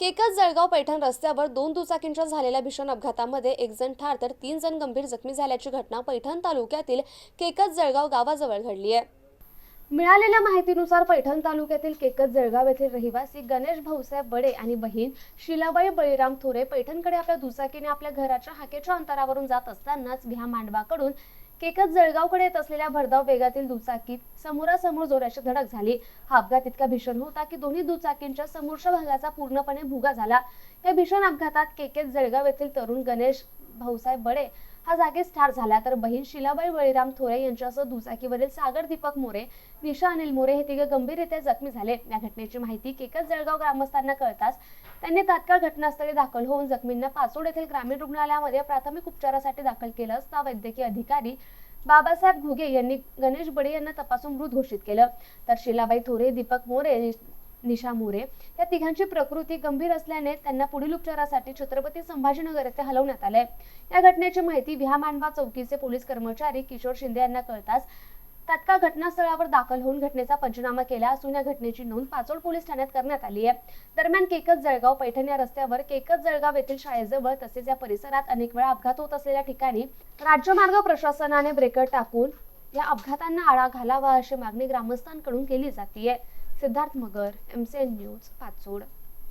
केकत जळगाव पैठण रस्त्यावर दोन दुचाकींच्या झालेल्या भीषण अपघातामध्ये एक जण ठार तर तीन जण गंभीर जखमी झाल्याची घटना पैठण तालुक्यातील केकत जळगाव गावाजवळ घडली आहे. मिळालेल्या माहितीनुसार पैठण तालुक्यातील केकत जळगाव येथील रहिवासी गणेश भाऊसाहेब बडे आणि बहीण शिलाबाई बळीराम थोरे पैठणकडे आपल्या दुचाकीने आपल्या घराच्या हाकेच्या अंतरावरून जात असतानाच भ्या मांडवाकडून केकत जळगावकडे येत असलेल्या भरधाव वेगातील दुचाकीत समोरासमोर जोराची धडक झाली. हा अपघात इतका भीषण होता की दोन्ही दुचाकींच्या समोरच्या भागाचा पूर्णपणे भुगा झाला. या भीषण अपघातात केकेत जळगाव येथील तरुण गणेश भाऊसाहेब बडे हा जागीच ठार झाला. तर बहीण शिलाबाई बळीराम थोरे यांच्यासह दुचाकीवरील सागर दीपक मोरे निशा अनिल मोरे हे तिघे गंभीररित्या जखमी झाले. या घटनेची माहिती केकत जळगाव ग्रामस्थांना कळताच त्यांनी तात्काळ घटनास्थळी दाखल होऊन जखमींना पाचोड येथील ग्रामीण रुग्णालयामध्ये प्राथमिक उपचारासाठी दाखल केलं असता वैद्यकीय अधिकारी बाबासाहेब घुगे यांनी गणेश बडे यांना तपासून मृत घोषित केलं. तर शिलाबाई थोरे दीपक मोरे निशा मोरे या तिघांची प्रकृती गंभीर असल्याने त्यांना पुढील उपचारासाठी छत्रपती संभाजीनगर येथे हलवण्यात आले या घटनेची माहिती विहामांडवा चौकीचे पोलीस कर्मचारी किशोर शिंदे यांना कळताच तात्काळ घटनास्थळावर दाखल होऊन घटनेचा पंचनामा केला असून या घटनेची नोंद पाचोड पोलीस ठाण्यात करण्यात आली आहे. दरम्यान केकत जळगाव पैठण या रस्त्यावर केकत जळगाव येथील शाळेजवळ तसेच या परिसरात अनेक वेळा अपघात होत असलेल्या ठिकाणी राज्यमार्ग प्रशासनाने ब्रेकर टाकून या अपघातांना आळा घालावा अशी मागणी ग्रामस्थांकडून केली जाते सिद्धार्थ मगर एमसीएन न्यूज पाचोड.